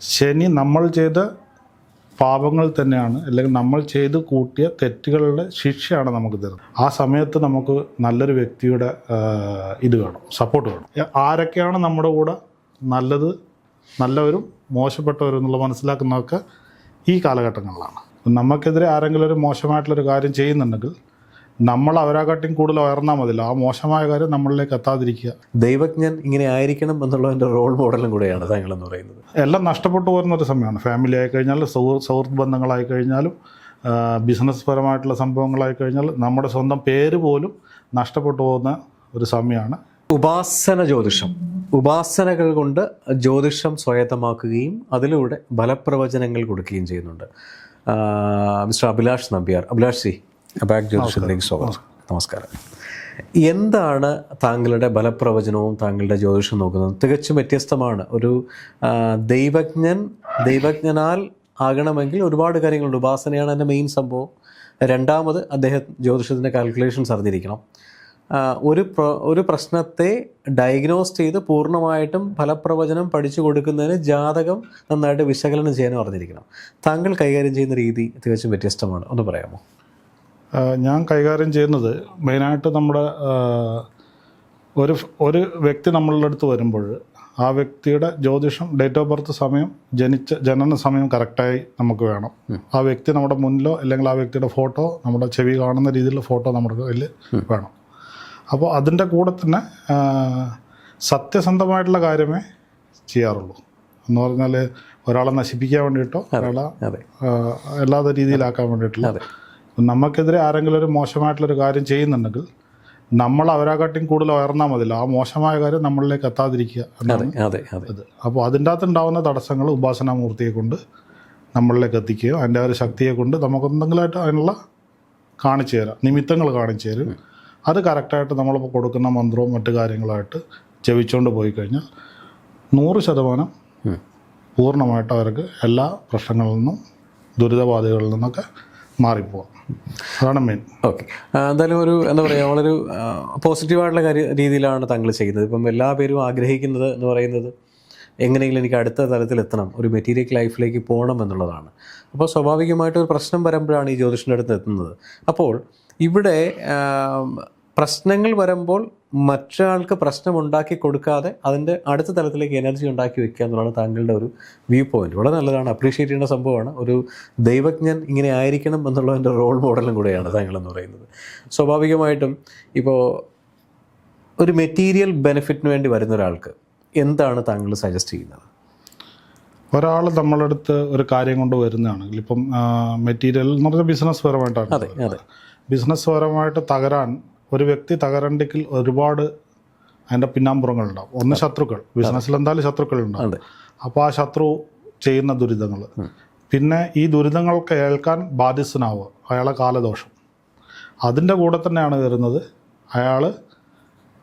ശനി നമ്മൾ ചെയ്ത പാപങ്ങൾ തന്നെയാണ് അല്ലെങ്കിൽ നമ്മൾ ചെയ്ത് കൂട്ടിയ തെറ്റുകളുടെ ശിക്ഷയാണ് നമുക്ക് തരുന്നത്. ആ സമയത്ത് നമുക്ക് നല്ലൊരു വ്യക്തിയുടെ ഇത് വേണം സപ്പോർട്ട് വേണം. ആരൊക്കെയാണ് നമ്മുടെ കൂടെ നല്ലത് നല്ലവരും മോശപ്പെട്ടവരും എന്നുള്ള മനസ്സിലാക്കുന്നതൊക്കെ ഈ കാലഘട്ടങ്ങളിലാണ്. നമുക്കെതിരെ ആരെങ്കിലും ഒരു മോശമായിട്ടുള്ളൊരു കാര്യം ചെയ്യുന്നുണ്ടെങ്കിൽ നമ്മൾ അവരെക്കാട്ടിയും കൂടുതൽ ഉയർന്നാൽ മതില്ല ആ മോശമായ കാര്യം നമ്മളിലേക്ക് എത്താതിരിക്കുക. ദൈവജ്ഞൻ ഇങ്ങനെ ആയിരിക്കണം എന്നുള്ളതിന്റെ റോൾ മോഡലും കൂടെയാണ് താങ്കൾ എന്ന് പറയുന്നത്. എല്ലാം നഷ്ടപ്പെട്ടു പോകുന്ന ഒരു സമയമാണ്. ഫാമിലി ആയി കഴിഞ്ഞാൽ സൗഹൃദ സുഹൃത്ത് ബന്ധങ്ങളായി കഴിഞ്ഞാലും ബിസിനസ് പരമായിട്ടുള്ള സംഭവങ്ങളായി കഴിഞ്ഞാൽ നമ്മുടെ സ്വന്തം പേര് പോലും നഷ്ടപ്പെട്ടു പോകുന്ന ഒരു സമയമാണ്. ഉപാസന ജ്യോതിഷം. ഉപാസനകൾ കൊണ്ട് ജ്യോതിഷം സ്വായത്തമാക്കുകയും അതിലൂടെ ബലപ്രവചനങ്ങൾ കൊടുക്കുകയും ചെയ്യുന്നുണ്ട്. Mister Abhilash Nambiar. Abhilash C back ജ്യോതിഷത്തിലേക്ക് സ്വാഗതം നമസ്കാരം. എന്താണ് താങ്കളുടെ ബലപ്രവചനവും താങ്കളുടെ ജ്യോതിഷം നോക്കുന്നതും? തികച്ചും വ്യത്യസ്തമാണ്. ഒരു ദൈവജ്ഞൻ ദൈവജ്ഞനാൽ ആകണമെങ്കിൽ ഒരുപാട് കാര്യങ്ങളുണ്ട്. ഉപാസനയാണ് എന്റെ മെയിൻ സംഭവം. രണ്ടാമത് അദ്ദേഹം ജ്യോതിഷത്തിന്റെ കാൽക്കുലേഷൻസ് അറിഞ്ഞിരിക്കണം. ഒരു പ്ര- ഒരു പ്രശ്നത്തെ ഡയഗ്നോസ് ചെയ്ത് പൂർണമായിട്ടും ഫലപ്രവചനം പഠിച്ചു കൊടുക്കുന്നതിന് ജാതകം നന്നായിട്ട് വിശകലനം ചെയ്യാനും അറിഞ്ഞിരിക്കണം. താങ്കൾ കൈകാര്യം ചെയ്യുന്ന രീതി തികച്ചും വ്യത്യസ്തമാണ്. ഒന്ന് പറയാമോ? ഞാൻ കൈകാര്യം ചെയ്യുന്നത് മെയിനായിട്ട് നമ്മുടെ ഒരു ഒരു വ്യക്തി നമ്മളുടെ അടുത്ത് വരുമ്പോൾ ആ വ്യക്തിയുടെ ജ്യോതിഷം ഡേറ്റ് ഓഫ് ബർത്ത് സമയം ജനിച്ച ജനന സമയം കറക്റ്റായി നമുക്ക് വേണം. ആ വ്യക്തി നമ്മുടെ മുന്നിലോ അല്ലെങ്കിൽ ആ വ്യക്തിയുടെ ഫോട്ടോ നമ്മുടെ ചെവി കാണുന്ന രീതിയിലുള്ള ഫോട്ടോ നമ്മുടെ കയ്യിൽ വേണം. അപ്പോൾ അതിന്റെ കൂടെ തന്നെ സത്യസന്ധമായിട്ടുള്ള കാര്യമേ ചെയ്യാറുള്ളൂ. എന്ന് പറഞ്ഞാൽ ഒരാളെ നശിപ്പിക്കാൻ വേണ്ടിയിട്ടോ ഒരാളെ എല്ലാ രീതിയിലാക്കാൻ വേണ്ടിയിട്ടുള്ള നമുക്കെതിരെ ആരെങ്കിലും ഒരു മോശമായിട്ടുള്ളൊരു കാര്യം ചെയ്യുന്നുണ്ടെങ്കിൽ നമ്മൾ അവരെക്കാട്ടിയും കൂടുതൽ ഉയർന്നാൽ മതില്ല ആ മോശമായ കാര്യം നമ്മളിലേക്ക് എത്താതിരിക്കുക അതെ അതെ അപ്പോൾ അതിന്റെ അകത്ത് ഉണ്ടാകുന്ന തടസ്സങ്ങൾ ഉപാസനാമൂർത്തിയെ കൊണ്ട് നമ്മളിലേക്ക് എത്തിക്കുക അതിന്റെ ഒരു ശക്തിയെ കൊണ്ട് നമുക്ക് എന്തെങ്കിലുമായിട്ട് അതിനുള്ള കാണിച്ചു തരാം. നിമിത്തങ്ങൾ കാണിച്ചു തരും. അത് കറക്റ്റായിട്ട് നമ്മളിപ്പോൾ കൊടുക്കുന്ന മന്ത്രവും മറ്റു കാര്യങ്ങളായിട്ട് ജപിച്ചുകൊണ്ട് പോയി കഴിഞ്ഞാൽ നൂറ് ശതമാനം. പൂർണമായിട്ട് അവർക്ക് എല്ലാ പ്രശ്നങ്ങളിൽ നിന്നും ദുരിതബാധകളിൽ നിന്നൊക്കെ മാറിപ്പോവാം. അതാണ് മെയിൻ ഓക്കെ എന്തായാലും ഒരു എന്താ പറയുക വളരെ പോസിറ്റീവായിട്ടുള്ള കാര്യ രീതിയിലാണ് താങ്കൾ ചെയ്യുന്നത്. ഇപ്പം എല്ലാ പേരും ആഗ്രഹിക്കുന്നത് എന്ന് പറയുന്നത് എങ്ങനെയെങ്കിലും എനിക്ക് അടുത്ത തലത്തിലെത്തണം ഒരു മെറ്റീരിയൽ ലൈഫിലേക്ക് പോകണം എന്നുള്ളതാണ്. അപ്പോൾ സ്വാഭാവികമായിട്ട് ഒരു പ്രശ്നം വരുമ്പോഴാണ് ഈ ജ്യോതിഷന്റെ അടുത്ത് എത്തുന്നത്. അപ്പോൾ ഇവിടെ പ്രശ്നങ്ങൾ വരുമ്പോൾ മറ്റൊരാൾക്ക് പ്രശ്നം ഉണ്ടാക്കി കൊടുക്കാതെ അതിന്റെ അടുത്ത തലത്തിലേക്ക് എനർജി ഉണ്ടാക്കി വെക്കുക എന്നുള്ളതാണ് താങ്കളുടെ ഒരു വ്യൂ പോയിന്റ് വളരെ നല്ലതാണ്. അപ്രീഷിയേറ്റ് ചെയ്യേണ്ട സംഭവമാണ്. ഒരു ദൈവജ്ഞൻ ഇങ്ങനെ ആയിരിക്കണം എന്നുള്ളതിന്റെ റോൾ മോഡലും കൂടെയാണ് താങ്കളെന്ന് പറയുന്നത്. സ്വാഭാവികമായിട്ടും ഇപ്പോൾ ഒരു മെറ്റീരിയൽ ബെനിഫിറ്റിന് വേണ്ടി വരുന്ന ഒരാൾക്ക് എന്താണ് താങ്കൾ സജസ്റ്റ് ചെയ്യുന്നത്? ഒരാൾ നമ്മളടുത്ത് ഒരു കാര്യം കൊണ്ട് വരുന്നതാണെങ്കിൽ ഇപ്പം മെറ്റീരിയൽ എന്ന് പറഞ്ഞാൽ ബിസിനസ് പരമായിട്ടാണ് അതെ അതെ. ബിസിനസ് പരമായിട്ട് തകരാൻ ഒരു വ്യക്തി തകരണ്ടെങ്കിൽ ഒരുപാട് അതിന്റെ പിന്നാമ്പുറങ്ങളുണ്ടാവും. ഒന്ന് ശത്രുക്കൾ. ബിസിനസ്സിൽ എന്തായാലും ശത്രുക്കളുണ്ടാവും. അപ്പോൾ ആ ശത്രു ചെയ്യുന്ന ദുരിതങ്ങൾ. പിന്നെ ഈ ദുരിതങ്ങൾക്ക് ഏൽക്കാൻ ബാധ്യസ്ഥനാവുക. അയാളെ കാലദോഷം. അതിന്റെ കൂടെ തന്നെയാണ് വരുന്നത് അയാൾ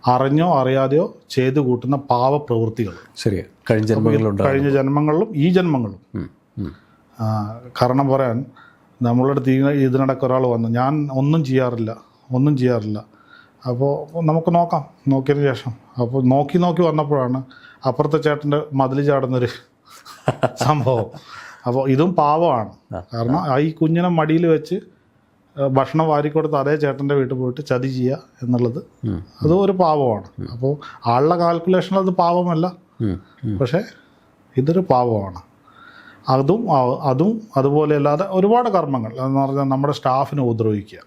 അറിഞ്ഞോ അറിയാതെയോ ചെയ്തു കൂട്ടുന്ന പാവപ്രവൃത്തികൾ. ശരി കഴിഞ്ഞ ജന്മങ്ങളിലും കഴിഞ്ഞ ജന്മങ്ങളിലും ഈ ജന്മങ്ങളിലും. കാരണം പറയാൻ നമ്മളടുത്ത് ഇതിനിടയ്ക്ക് ഒരാൾ വന്നു. ഞാൻ ഒന്നും ചെയ്യാറില്ല. ഒന്നും ചെയ്യാറില്ല. അപ്പോൾ നമുക്ക് നോക്കാം. നോക്കിയതിന് ശേഷം. അപ്പോൾ നോക്കി നോക്കി വന്നപ്പോഴാണ് അപ്പുറത്തെ ചേട്ടന്റെ മതിൽ ചാടുന്നൊരു സംഭവം. അപ്പോൾ ഇതും പാവമാണ്. കാരണം ഈ കുഞ്ഞിനെ മടിയിൽ വെച്ച് ഭക്ഷണം വാരിക്കൊടുത്ത് അതേ ചേട്ടന്റെ വീട്ടിൽ പോയിട്ട് ചതി ചെയ്യുക എന്നുള്ളത് അതും ഒരു പാവമാണ്. അപ്പോൾ ആളുടെ കാൽക്കുലേഷനിൽ അത് പാവമല്ല. പക്ഷേ ഇതൊരു പാവമാണ്. അതും അതും അതുപോലെ അല്ലാതെ ഒരുപാട് കർമ്മങ്ങൾ. എന്ന് പറഞ്ഞാൽ നമ്മുടെ സ്റ്റാഫിനെ ഉപദ്രവിക്കുക.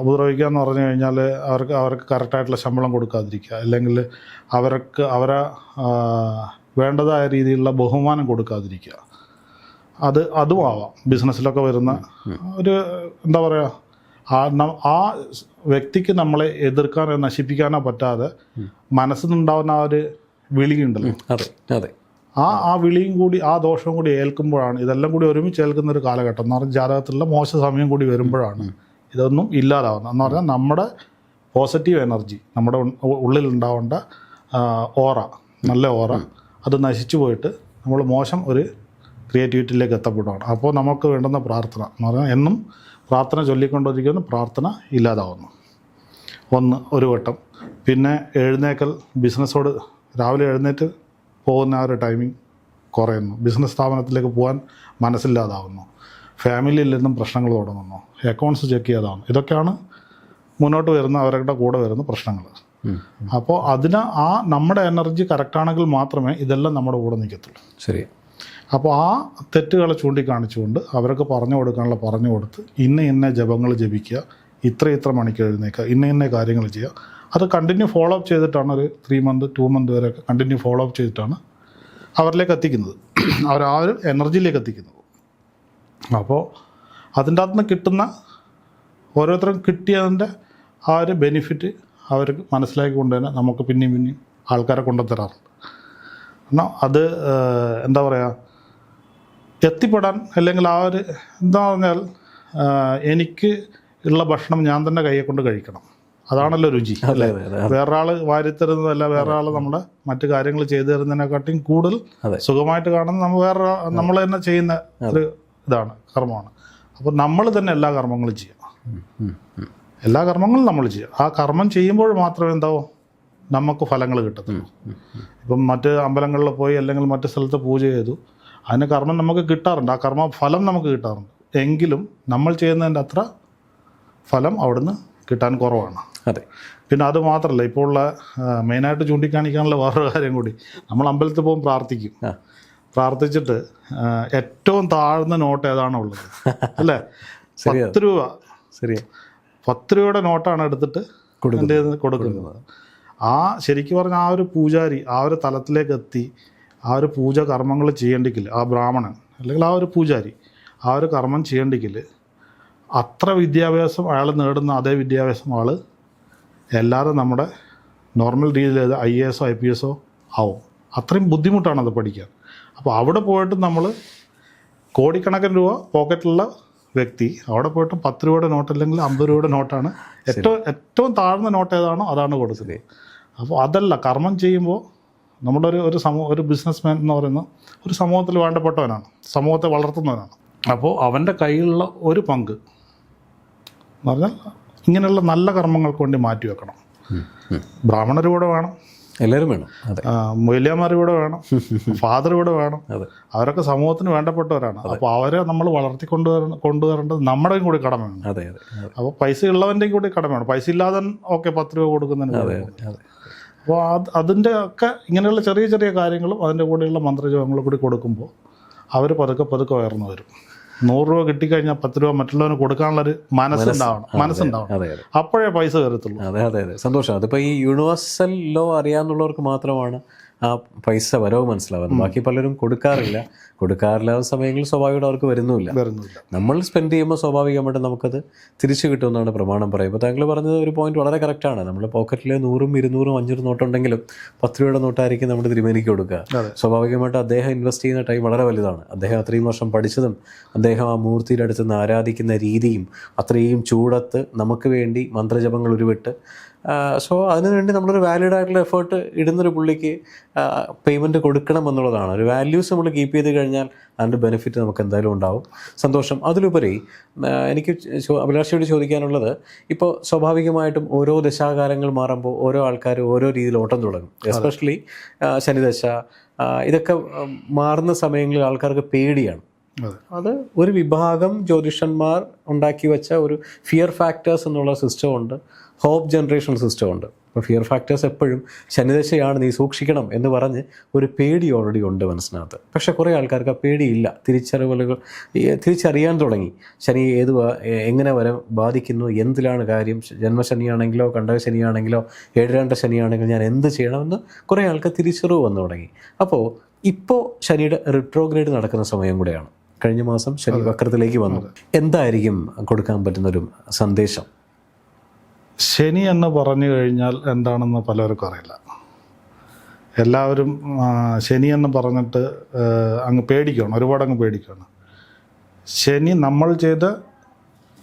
ഉപദ്രവിക്കുക എന്ന് പറഞ്ഞു കഴിഞ്ഞാൽ അവർക്ക് അവർക്ക് കറക്റ്റായിട്ടുള്ള ശമ്പളം കൊടുക്കാതിരിക്കുക. അല്ലെങ്കിൽ അവർക്ക് അവരെ വേണ്ടതായ രീതിയിലുള്ള ബഹുമാനം കൊടുക്കാതിരിക്കുക. അത് അതും ആവാം. ബിസിനസ്സിലൊക്കെ വരുന്ന ഒരു എന്താ പറയുക ആ ആ വ്യക്തിക്ക് നമ്മളെ എതിർക്കാനോ നശിപ്പിക്കാനോ പറ്റാതെ മനസ്സിൽ നിന്നുണ്ടാവുന്ന ആ ഒരു വിളിയുണ്ടല്ലോ. അതെ അതെ. ആ ആ വിളിയും കൂടി ആ ദോഷവും കൂടി ഏൽക്കുമ്പോഴാണ് ഇതെല്ലാം കൂടി ഒരുമിച്ച് ഏൽക്കുന്ന ഒരു കാലഘട്ടം എന്ന് പറഞ്ഞാൽ ജാതകത്തിലുള്ള മോശ സമയം കൂടി വരുമ്പോഴാണ് ഇതൊന്നും ഇല്ലാതാവുന്നത് എന്ന് പറഞ്ഞാൽ നമ്മുടെ പോസിറ്റീവ് എനർജി നമ്മുടെ ഉള്ളിൽ ഉള്ളിലുണ്ടാവേണ്ട ഓറ നല്ല ഓറ അത് നശിച്ചു പോയിട്ട് നമ്മൾ മോശം ഒരു ക്രിയേറ്റിവിറ്റിയിലേക്ക് എത്തപ്പെടുകയാണ് അപ്പോൾ നമുക്ക് വേണ്ടുന്ന പ്രാർത്ഥന എന്ന് പറഞ്ഞാൽ എന്നും പ്രാർത്ഥന ചൊല്ലിക്കൊണ്ടിരിക്കുന്ന പ്രാർത്ഥന ഇല്ലാതാവുന്നു. ഒന്ന് ഒരു വട്ടം. പിന്നെ എഴുന്നേക്കൽ ബിസിനസ്സോട് രാവിലെ എഴുന്നേറ്റ് പോകുന്ന ആ ഒരു ടൈമിംഗ് കുറയുന്നു. ബിസിനസ് സ്ഥാപനത്തിലേക്ക് പോകാൻ മനസ്സില്ലാതാവുന്നു. ഫാമിലിയിൽ നിന്നും പ്രശ്നങ്ങൾ തുടങ്ങുന്നു അക്കൗണ്ട്സ് ചെക്ക് ചെയ്യാതാവുന്നു ഇതൊക്കെയാണ് മുന്നോട്ട് വരുന്ന അവരുടെ കൂടെ വരുന്ന പ്രശ്നങ്ങൾ. അപ്പോൾ അതിന് ആ നമ്മുടെ എനർജി കറക്റ്റാണെങ്കിൽ മാത്രമേ ഇതെല്ലാം നമ്മുടെ കൂടെ നിൽക്കത്തുള്ളൂ. ശരി. അപ്പോൾ ആ തെറ്റുകളെ ചൂണ്ടിക്കാണിച്ചുകൊണ്ട് അവർക്ക് പറഞ്ഞു കൊടുക്കാനുള്ള പറഞ്ഞു കൊടുത്ത് ഇന്ന ഇന്ന ജപങ്ങൾ ജപിക്കുക ഇത്ര ഇത്ര മണിക്ക് എഴുന്നേക്കുക ഇന്ന ഇന്ന കാര്യങ്ങൾ ചെയ്യുക. അത് കണ്ടിന്യൂ ഫോളോ അപ്പ് ചെയ്തിട്ടാണ് ഒരു ത്രീ മന്ത് ടു മന്ത് വരെയൊക്കെ കണ്ടിന്യൂ ഫോളോ അപ്പ് ചെയ്തിട്ടാണ് അവരിലേക്ക് എത്തിക്കുന്നത്. അവർ ആ ഒരു എനർജിയിലേക്ക് എത്തിക്കുന്നത് അപ്പോൾ അതിന്റെ അകത്ത് നിന്ന് കിട്ടുന്ന ഓരോരുത്തരും കിട്ടിയതിന്റെ ആ ഒരു ബെനിഫിറ്റ് അവർക്ക് മനസ്സിലാക്കി കൊണ്ടുതന്നെ നമുക്ക് പിന്നെയും പിന്നെയും ആൾക്കാരെ കൊണ്ടുതരാറുണ്ട് എന്നാൽ അത് എന്താ പറയുക എത്തിപ്പെടാൻ അല്ലെങ്കിൽ ആ ഒരു എന്താ പറഞ്ഞാൽ എനിക്ക് ഉള്ള ഭക്ഷണം ഞാൻ തന്നെ കയ്യെ കൊണ്ട് കഴിക്കണം. അതാണല്ലോ രുചി അല്ലേ? വേറൊരാൾ വാരിത്തരുന്നതല്ല വേറൊരാൾ നമ്മുടെ മറ്റു കാര്യങ്ങൾ ചെയ്തു തരുന്നതിനെക്കാട്ടിയും കൂടുതൽ സുഖമായിട്ട് കാണുന്നത് നമ്മൾ വേറെ നമ്മൾ തന്നെ ചെയ്യുന്ന ഒരു ഇതാണ് കർമ്മമാണ്. അപ്പോൾ നമ്മൾ തന്നെ എല്ലാ കർമ്മങ്ങളും ചെയ്യാം. എല്ലാ കർമ്മങ്ങളും നമ്മൾ ചെയ്യാം. ആ കർമ്മം ചെയ്യുമ്പോൾ മാത്രമേ എന്താവോ നമുക്ക് ഫലങ്ങൾ കിട്ടത്തുള്ളൂ. ഇപ്പം മറ്റ് അമ്പലങ്ങളിൽ പോയി അല്ലെങ്കിൽ മറ്റ് സ്ഥലത്ത് പൂജ ചെയ്തു അതിന് കർമ്മം നമുക്ക് കിട്ടാറുണ്ട്. ആ കർമ്മ ഫലം നമുക്ക് കിട്ടാറുണ്ട്. എങ്കിലും നമ്മൾ ചെയ്യുന്നതിന്റെ അത്ര ഫലം അവിടുന്ന് കിട്ടാൻ കുറവാണ്. അതെ. പിന്നെ അത് മാത്രമല്ല ഇപ്പോൾ ഉള്ള മെയിനായിട്ട് ചൂണ്ടിക്കാണിക്കാനുള്ള വേറൊരു കാര്യം കൂടി. നമ്മൾ അമ്പലത്തിൽ പോകും പ്രാർത്ഥിക്കും. പ്രാർത്ഥിച്ചിട്ട് ഏറ്റവും താഴ്ന്ന നോട്ട് ഏതാണോ ഉള്ളത്? അല്ലേ? പത്ത് രൂപ. ശരിയാ. പത്ത് രൂപയുടെ നോട്ടാണ് എടുത്തിട്ട്. എന്റെ കൊടുക്കുന്നത്. ആ ശരിക്കും പറഞ്ഞാൽ ആ ഒരു പൂജാരി ആ ഒരു തലത്തിലേക്ക് എത്തി ആ ഒരു പൂജ കർമ്മങ്ങൾ ചെയ്യേണ്ടിക്കിൽ ആ ബ്രാഹ്മണൻ അല്ലെങ്കിൽ ആ ഒരു പൂജാരി ആ ഒരു കർമ്മം ചെയ്യേണ്ടിക്കിൽ അത്ര വിദ്യാഭ്യാസം അയാൾ നേടുന്ന അതേ വിദ്യാഭ്യാസം ആൾ എല്ലാവരും നമ്മുടെ നോർമൽ രീതിയിൽ ഐ എ എസോ ഐ പി എസോ ആവും. അത്രയും ബുദ്ധിമുട്ടാണ് അത് പഠിക്കാൻ. അപ്പോൾ അവിടെ പോയിട്ട് നമ്മൾ കോടിക്കണക്കിന് രൂപ പോക്കറ്റിലുള്ള വ്യക്തി. അവിടെ പോയിട്ട് പത്ത് രൂപയുടെ നോട്ട് അല്ലെങ്കിൽ അമ്പത് രൂപയുടെ നോട്ടാണ്. ഏറ്റവും ഏറ്റവും താഴ്ന്ന നോട്ട് ഏതാണോ അതാണ് കൊടുക്കുന്നത് അപ്പോൾ അതല്ല കർമ്മം ചെയ്യുമ്പോൾ നമ്മുടെ ഒരു ഒരു സമൂഹ ഒരു ബിസിനസ്മാൻ എന്ന് പറയുന്ന ഒരു സമൂഹത്തിൽ വേണ്ടപ്പെട്ടവനാണ്. സമൂഹത്തെ വളർത്തുന്നവനാണ്. അപ്പോൾ അവന്റെ കയ്യിലുള്ള ഒരു പങ്ക് എന്ന് പറഞ്ഞാൽ ഇങ്ങനെയുള്ള നല്ല കർമ്മങ്ങൾക്ക് വേണ്ടി മാറ്റി വെക്കണം. ബ്രാഹ്മണർ കൂടെ വേണം. എല്ലാവരും വേണം. മൊയ്ലിയാമാർ ഇവിടെ വേണം. ഫാദർ ഇവിടെ വേണം. അവരൊക്കെ സമൂഹത്തിന് വേണ്ടപ്പെട്ടവരാണ്. അപ്പോൾ അവരെ നമ്മൾ വളർത്തി വളർത്തിക്കൊണ്ടുവരണം കൊണ്ടുവരേണ്ടത് നമ്മുടെയും കൂടി കടമയാണ്. അതെ അതെ അതെ. അപ്പോൾ പൈസ ഉള്ളവന്റെയും കൂടി കടമയാണ്. പൈസ ഇല്ലാതെ ഓക്കെ പത്ത് രൂപ കൊടുക്കുന്നതിന് അതെ അതെ അപ്പോൾ അത് അതിന്റെ ഒക്കെ ഇങ്ങനെയുള്ള ചെറിയ ചെറിയ കാര്യങ്ങളും അതിന്റെ കൂടെയുള്ള മന്ത്രജപങ്ങളും കൂടി കൊടുക്കുമ്പോൾ അവർ പതുക്കെ പതുക്കെ ഉയർന്നു വരും. നൂറ് രൂപ കിട്ടിക്കഴിഞ്ഞാൽ പത്ത് രൂപ മറ്റുള്ളവന് കൊടുക്കാനുള്ളൊരു മനസ്സുണ്ടാവണം മനസ്സുണ്ടാവണം അപ്പോഴേ പൈസ കയറത്തുള്ളൂ. അതെ അതെ അതെ. സന്തോഷം. അതിപ്പോൾ ഈ യൂണിവേഴ്സൽ ലോ അറിയാമെന്നുള്ളവർക്ക് മാത്രമാണ് ആ പൈസ വരവ് മനസ്സിലാവുന്നത് ബാക്കി പലരും കൊടുക്കാറില്ല. കൊടുക്കാറില്ലാത്ത സമയങ്ങളിൽ സ്വാഭാവികമായിട്ട് അവർക്ക് വരുന്നുമില്ല. വരുന്നില്ല നമ്മൾ സ്പെൻഡ് ചെയ്യുമ്പോൾ സ്വാഭാവികമായിട്ട് നമുക്കത് തിരിച്ചു കിട്ടുമെന്നാണ് പ്രമാണം പറയുമ്പോൾ താങ്കൾ പറഞ്ഞത് ഒരു പോയിന്റ് വളരെ കറക്റ്റാണ് നമ്മൾ പോക്കറ്റിൽ നൂറും ഇരുന്നൂറും അഞ്ഞൂറ് നോട്ടുണ്ടെങ്കിലും പത്ത് രൂപയുടെ നോട്ടായിരിക്കും നമ്മുടെ തിരുമേനിക്ക് കൊടുക്കുക. സ്വാഭാവികമായിട്ട് അദ്ദേഹം ഇൻവെസ്റ്റ് ചെയ്യുന്ന ടൈം വളരെ വലുതാണ്. അദ്ദേഹം അത്രയും വർഷം പഠിച്ചതും അദ്ദേഹം ആ മൂർത്തിയുടെ അടുത്ത് നിന്ന് ആരാധിക്കുന്ന രീതിയും അത്രയും ചൂടത്ത് നമുക്ക് വേണ്ടി മന്ത്രജപങ്ങൾ ഉരുവിട്ട് സോ അതിനുവേണ്ടി നമ്മളൊരു വാലിഡ് ആയിട്ടുള്ള എഫേർട്ട് ഇടുന്നൊരു പുള്ളിക്ക് പേയ്മെന്റ് കൊടുക്കണം എന്നുള്ളതാണ്. ഒരു വാല്യൂസ് നമ്മൾ കീപ്പ് ചെയ്ത് കഴിഞ്ഞാൽ അതിന്റെ ബെനിഫിറ്റ് നമുക്ക് എന്തായാലും ഉണ്ടാവും. സന്തോഷം. അതിലുപരി എനിക്ക് അഭിലാഷയോട് ചോദിക്കാനുള്ളത് ഇപ്പോൾ സ്വാഭാവികമായിട്ടും ഓരോ ദശാകാലങ്ങൾ മാറുമ്പോൾ ഓരോ ആൾക്കാർ ഓരോ രീതിയിൽ ഓട്ടം തുടങ്ങും. എസ്പെഷ്യലി ശനിദശ ഇതൊക്കെ മാറുന്ന സമയങ്ങളിൽ ആൾക്കാർക്ക് പേടിയാണ്. അതെ. ഒരു വിഭാഗം ജ്യോതിഷന്മാർ ഉണ്ടാക്കി വെച്ച ഒരു ഫിയർ ഫാക്ടേഴ്സ് എന്നുള്ള സിസ്റ്റം ഉണ്ട്. ഹോപ്പ് ജനറേഷൻ സിസ്റ്റം ഉണ്ട്. അപ്പോൾ ഫിയർ ഫാക്ടേഴ്സ് എപ്പോഴും ശനിദശയാണ് നീ സൂക്ഷിക്കണം എന്ന് പറഞ്ഞ് ഒരു പേടി ഓൾറെഡി ഉണ്ട് മനസ്സിനകത്ത്. പക്ഷെ കുറേ ആൾക്കാർക്ക് ആ പേടിയില്ല. തിരിച്ചറിവുകൾ തിരിച്ചറിയാൻ തുടങ്ങി. ശനി ഏത് എങ്ങനെ വരെ ബാധിക്കുന്നു എന്തിലാണ് കാര്യം? ജന്മശനിയാണെങ്കിലോ കണ്ടക ശനിയാണെങ്കിലോ ഏഴരാണ്ട ശനിയാണെങ്കിലും ഞാൻ എന്ത് ചെയ്യണമെന്ന് കുറേ ആൾക്കാർ തിരിച്ചറിവ് വന്നു തുടങ്ങി. അപ്പോൾ ഇപ്പോൾ ശനിയുടെ റിട്രോഗ്രേഡ് നടക്കുന്ന സമയം കൂടെയാണ്. കഴിഞ്ഞ മാസം ശനി വക്രത്തിലേക്ക് വന്നു. എന്തായിരിക്കും കൊടുക്കാൻ പറ്റുന്ന ഒരു സന്ദേശം? ശനി എന്ന് പറഞ്ഞു കഴിഞ്ഞാൽ എന്താണെന്ന് പലർക്കും അറിയില്ല. എല്ലാവരും ശനി എന്ന് പറഞ്ഞിട്ട് അങ്ങ് പേടിക്കുകയാണ് ഒരുപാട് അങ്ങ് പേടിക്കണം. ശനി നമ്മൾ ചെയ്ത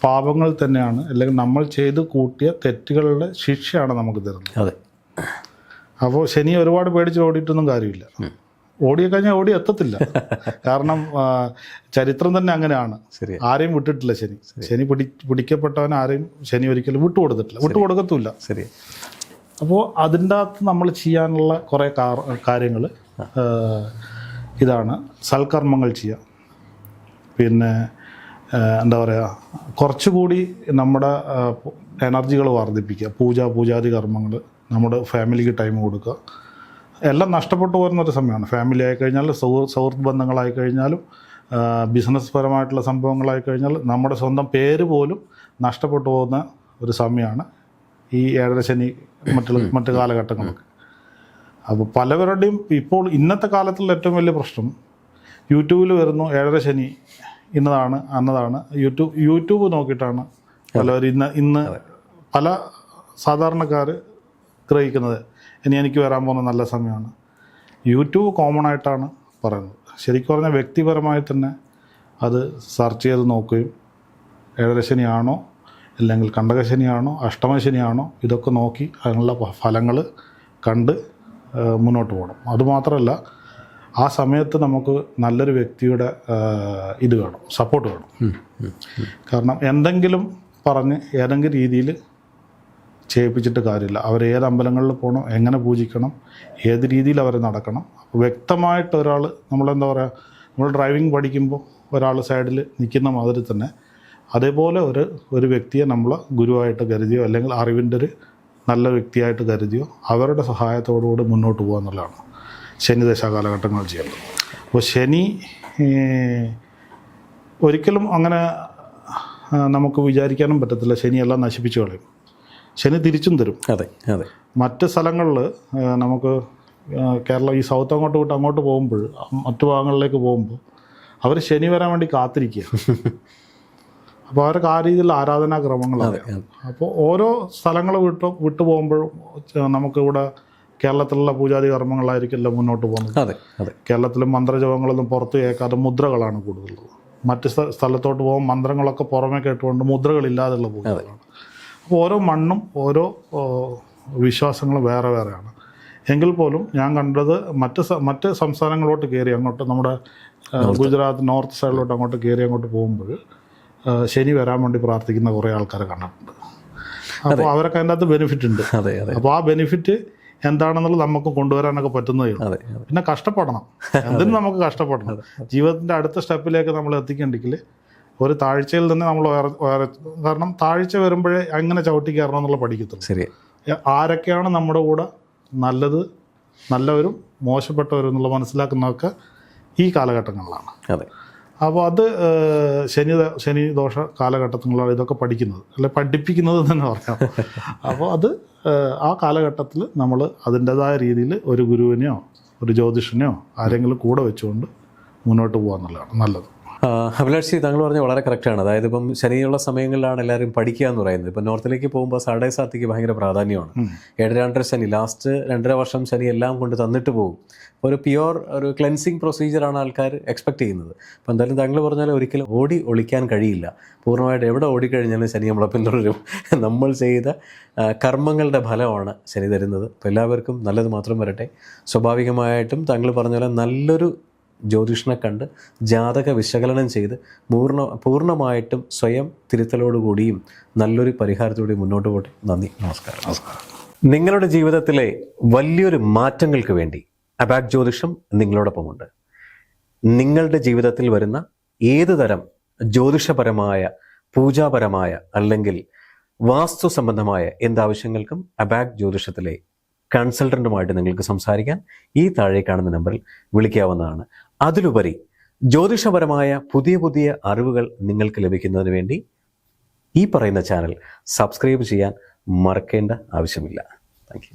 പാപങ്ങൾ തന്നെയാണ് അല്ലെങ്കിൽ നമ്മൾ ചെയ്ത് കൂട്ടിയ തെറ്റുകളുടെ ശിക്ഷയാണ് നമുക്ക് തരുന്നത്. അതെ. അപ്പോൾ ശനി ഒരുപാട് പേടിച്ച് ഓടിയിട്ടൊന്നും കാര്യമില്ല. ഓടിക്കഴിഞ്ഞാൽ ഓടി എത്തത്തില്ല. കാരണം ചരിത്രം തന്നെ അങ്ങനെയാണ്. ശരി ആരെയും വിട്ടിട്ടില്ല ശനി. ശനി പിടി പിടിക്കപ്പെട്ടവൻ ആരെയും ശനി ഒരിക്കലും വിട്ടുകൊടുത്തിട്ടില്ല. വിട്ടുകൊടുക്കത്തുമില്ല. ശരി അപ്പോൾ അതിന്റെ അകത്ത് നമ്മൾ ചെയ്യാനുള്ള കുറേ കാര്യങ്ങൾ ഇതാണ്. സൽക്കർമ്മങ്ങൾ ചെയ്യുക പിന്നെ എന്താ പറയുക കുറച്ചുകൂടി നമ്മുടെ എനർജികൾ വർദ്ധിപ്പിക്കുക. പൂജ പൂജാതി കർമ്മങ്ങൾ നമ്മുടെ ഫാമിലിക്ക് ടൈം കൊടുക്കുക. എല്ലാം നഷ്ടപ്പെട്ടു പോകുന്ന ഒരു സമയമാണ്. ഫാമിലി ആയിക്കഴിഞ്ഞാൽ സൗഹൃദ ബന്ധങ്ങളായി കഴിഞ്ഞാലും ബിസിനസ് പരമായിട്ടുള്ള സംഭവങ്ങളായി കഴിഞ്ഞാൽ നമ്മുടെ സ്വന്തം പേര് പോലും നഷ്ടപ്പെട്ടു പോകുന്ന ഒരു സമയമാണ് ഈ ഏഴര ശനി മറ്റുള്ള മറ്റു കാലഘട്ടങ്ങളൊക്കെ. അപ്പോൾ പലവരുടെയും ഇപ്പോൾ ഇന്നത്തെ കാലത്തുള്ള ഏറ്റവും വലിയ പ്രശ്നം യൂട്യൂബിൽ വരുന്നു ഏഴര ശനി ഇന്നതാണ് അന്നതാണ്. യൂട്യൂബ് യൂട്യൂബ് നോക്കിയിട്ടാണ് പലവരും ഇന്ന് ഇന്ന് പല സാധാരണക്കാർ ഗ്രഹിക്കുന്നത് ഇനി എനിക്ക് വരാൻ പോകുന്ന നല്ല സമയമാണ്. യൂട്യൂബ് കോമൺ ആയിട്ടാണ് പറയുന്നത്. ശരിക്കും പറഞ്ഞാൽ വ്യക്തിപരമായി തന്നെ അത് സെർച്ച് ചെയ്ത് നോക്കുകയും ഏഴരശനിയാണോ അല്ലെങ്കിൽ കണ്ടകശനിയാണോ അഷ്ടമശനിയാണോ ഇതൊക്കെ നോക്കി അതിനുള്ള ഫലങ്ങൾ കണ്ട് മുന്നോട്ട് പോകണം. അതുമാത്രമല്ല ആ സമയത്ത് നമുക്ക് നല്ലൊരു വ്യക്തിയുടെ ഇത് വേണം സപ്പോർട്ട് വേണം. കാരണം എന്തെങ്കിലും പറഞ്ഞ് ഏതെങ്കിലും രീതിയിൽ ചെയ്യിപ്പിച്ചിട്ട് കാര്യമില്ല. അവർ ഏത് അമ്പലങ്ങളിൽ പോകണം എങ്ങനെ പൂജിക്കണം ഏത് രീതിയിൽ അവർ നടക്കണം. അപ്പോൾ വ്യക്തമായിട്ട് ഒരാൾ നമ്മളെന്താ പറയുക നമ്മൾ ഡ്രൈവിംഗ് പഠിക്കുമ്പോൾ ഒരാൾ സൈഡിൽ നിൽക്കുന്ന മാതിരി തന്നെ അതേപോലെ ഒരു ഒരു വ്യക്തിയെ നമ്മൾ ഗുരുവായിട്ട് കരുതിയോ അല്ലെങ്കിൽ അറിവിന്റെ ഒരു നല്ല വ്യക്തിയായിട്ട് കരുതിയോ അവരുടെ സഹായത്തോടുകൂടി മുന്നോട്ട് പോകുക എന്നുള്ളതാണ് ശനി ദശാ കാലഘട്ടങ്ങൾ ചെയ്യുന്നത്. അപ്പോൾ ശനി ഒരിക്കലും അങ്ങനെ നമുക്ക് വിചാരിക്കാനും പറ്റത്തില്ല. ശനിയെല്ലാം നശിപ്പിച്ചു കളയും. ശനി തിരിച്ചും തരും. അതെ അതെ. മറ്റ് സ്ഥലങ്ങളിൽ നമുക്ക് കേരളം ഈ സൗത്ത് അങ്ങോട്ട് വിട്ട് അങ്ങോട്ട് പോകുമ്പോൾ മറ്റു ഭാഗങ്ങളിലേക്ക് പോകുമ്പോൾ അവർ ശനി വരാൻ വേണ്ടി കാത്തിരിക്കുക. അപ്പോൾ അവർക്ക് ആ രീതിയിലുള്ള ആരാധനാക്രമങ്ങളാണ് അപ്പോൾ ഓരോ സ്ഥലങ്ങൾ വിട്ട് വിട്ടു പോകുമ്പോഴും നമുക്കിവിടെ കേരളത്തിലുള്ള പൂജാതി കർമ്മങ്ങളായിരിക്കില്ല മുന്നോട്ട് പോകുന്നത്. അതെ അതെ. കേരളത്തിൽ മന്ത്രജപങ്ങളൊന്നും പുറത്ത് കേൾക്കാതെ മുദ്രകളാണ് കൂടുതലുള്ളത്. മറ്റ് സ്ഥലത്തോട്ട് പോകുമ്പോൾ മന്ത്രങ്ങളൊക്കെ പുറമെ കേട്ടുകൊണ്ട് മുദ്രകളില്ലാതെയുള്ള പൂജകളാണ്. അപ്പോൾ ഓരോ മണ്ണും ഓരോ വിശ്വാസങ്ങളും വേറെ വേറെയാണ്. എങ്കിൽ പോലും ഞാൻ കണ്ടത് മറ്റ് മറ്റ് സംസ്ഥാനങ്ങളോട്ട് കയറി അങ്ങോട്ട് നമ്മുടെ ഗുജറാത്ത് നോർത്ത് സൈഡിലോട്ട് അങ്ങോട്ട് കയറി അങ്ങോട്ട് പോകുമ്പോൾ ശനി വരാൻ വേണ്ടി പ്രാർത്ഥിക്കുന്ന കുറേ ആൾക്കാരെ കണ്ടിട്ടുണ്ട് അപ്പോൾ അവരൊക്കെ അതിന്റെ അകത്ത് ബെനിഫിറ്റ് ഉണ്ട് അപ്പോൾ ആ ബെനിഫിറ്റ് എന്താണെന്നുള്ളത് നമുക്ക് കൊണ്ടുവരാനൊക്കെ പറ്റുന്നതേ ഉള്ളൂ. പിന്നെ കഷ്ടപ്പെടണം. എന്തിനും നമുക്ക് കഷ്ടപ്പെടണം. ജീവിതത്തിന്റെ അടുത്ത സ്റ്റെപ്പിലേക്ക് നമ്മൾ എത്തിക്കണ്ടെങ്കിൽ ഒരു താഴ്ചയിൽ തന്നെ നമ്മൾ കാരണം താഴ്ച വരുമ്പോഴേ അങ്ങനെ ചവിട്ടി കയറണം എന്നുള്ള പഠിക്കത്തുള്ളൂ. ശരി. ആരൊക്കെയാണ് നമ്മുടെ കൂടെ നല്ലത് നല്ലവരും മോശപ്പെട്ടവരും എന്നുള്ള മനസ്സിലാക്കുന്നതൊക്കെ ഈ കാലഘട്ടങ്ങളിലാണ്. അതെ. അപ്പോൾ അത് ശനി ശനി ദോഷ കാലഘട്ടത്തിലുള്ള ഇതൊക്കെ പഠിക്കുന്നത്. അല്ലെ പഠിപ്പിക്കുന്നത് എന്ന് തന്നെ പറയാം. അപ്പോൾ അത് ആ കാലഘട്ടത്തിൽ നമ്മൾ അതിന്റെതായ രീതിയിൽ ഒരു ഗുരുവിനെയോ ഒരു ജ്യോതിഷനെയോ ആരെങ്കിലും കൂടെ വെച്ചുകൊണ്ട് മുന്നോട്ട് പോകുക എന്നുള്ളതാണ് നല്ലത്. അഭിലാഷ് താങ്കൾ പറഞ്ഞ വളരെ കറക്റ്റാണ് അതായത് ഇപ്പം ശനിയുള്ള സമയങ്ങളിലാണ് എല്ലാവരും പഠിക്കുക എന്ന് പറയുന്നത്. ഇപ്പം നോർത്തിലേക്ക് പോകുമ്പോൾ സാഡേ സാത്തിക്ക് ഭയങ്കര പ്രാധാന്യമാണ്. ഏഴ് രണ്ടര ശനി ലാസ്റ്റ് രണ്ടര വർഷം ശനി എല്ലാം കൊണ്ട് തന്നിട്ട് പോകും. ഒരു പ്യുവർ ഒരു ക്ലെൻസിങ് പ്രൊസീജിയറാണ് ആൾക്കാർ എക്സ്പെക്ട് ചെയ്യുന്നത്. അപ്പം എന്തായാലും താങ്കൾ പറഞ്ഞാൽ ഒരിക്കലും ഓടി ഒളിക്കാൻ കഴിയില്ല. പൂർണമായിട്ട് എവിടെ ഓടിക്കഴിഞ്ഞാലും ശനി നമ്മളെ പിന്തുടരും. നമ്മൾ ചെയ്ത കർമ്മങ്ങളുടെ ഫലമാണ് ശനി തരുന്നത്. അപ്പോൾ എല്ലാവർക്കും നല്ലത് മാത്രം വരട്ടെ. സ്വാഭാവികമായിട്ടും താങ്കൾ പറഞ്ഞ പോലെ നല്ലൊരു ജ്യോതിഷനെ കണ്ട് ജാതക വിശകലനം ചെയ്ത് പൂർണ പൂർണമായിട്ടും സ്വയം തിരുത്തലോടുകൂടിയും നല്ലൊരു പരിഹാരത്തോടെ മുന്നോട്ട് പോട്ടെ. നന്ദി. നമസ്കാരം. നമസ്കാരം. നിങ്ങളുടെ ജീവിതത്തിലെ വലിയൊരു മാറ്റങ്ങൾക്ക് വേണ്ടി അബാക് ജ്യോതിഷം നിങ്ങളോടൊപ്പമുണ്ട്. നിങ്ങളുടെ ജീവിതത്തിൽ വരുന്ന ഏത് തരം ജ്യോതിഷപരമായ പൂജാപരമായ അല്ലെങ്കിൽ വാസ്തു സംബന്ധമായ എന്താവശ്യങ്ങൾക്കും അബാക് ജ്യോതിഷത്തിലെ കൺസൾട്ടന്റുമായിട്ട് നിങ്ങൾക്ക് സംസാരിക്കാൻ ഈ താഴെ കാണുന്ന നമ്പറിൽ വിളിക്കാവുന്നതാണ്. അതിലുപരി ജ്യോതിഷപരമായ പുതിയ പുതിയ അറിവുകൾ നിങ്ങൾക്ക് ലഭിക്കുന്നതിന് വേണ്ടി ഈ പറയുന്ന ചാനൽ സബ്സ്ക്രൈബ് ചെയ്യാൻ മറക്കേണ്ട ആവശ്യമില്ല. താങ്ക്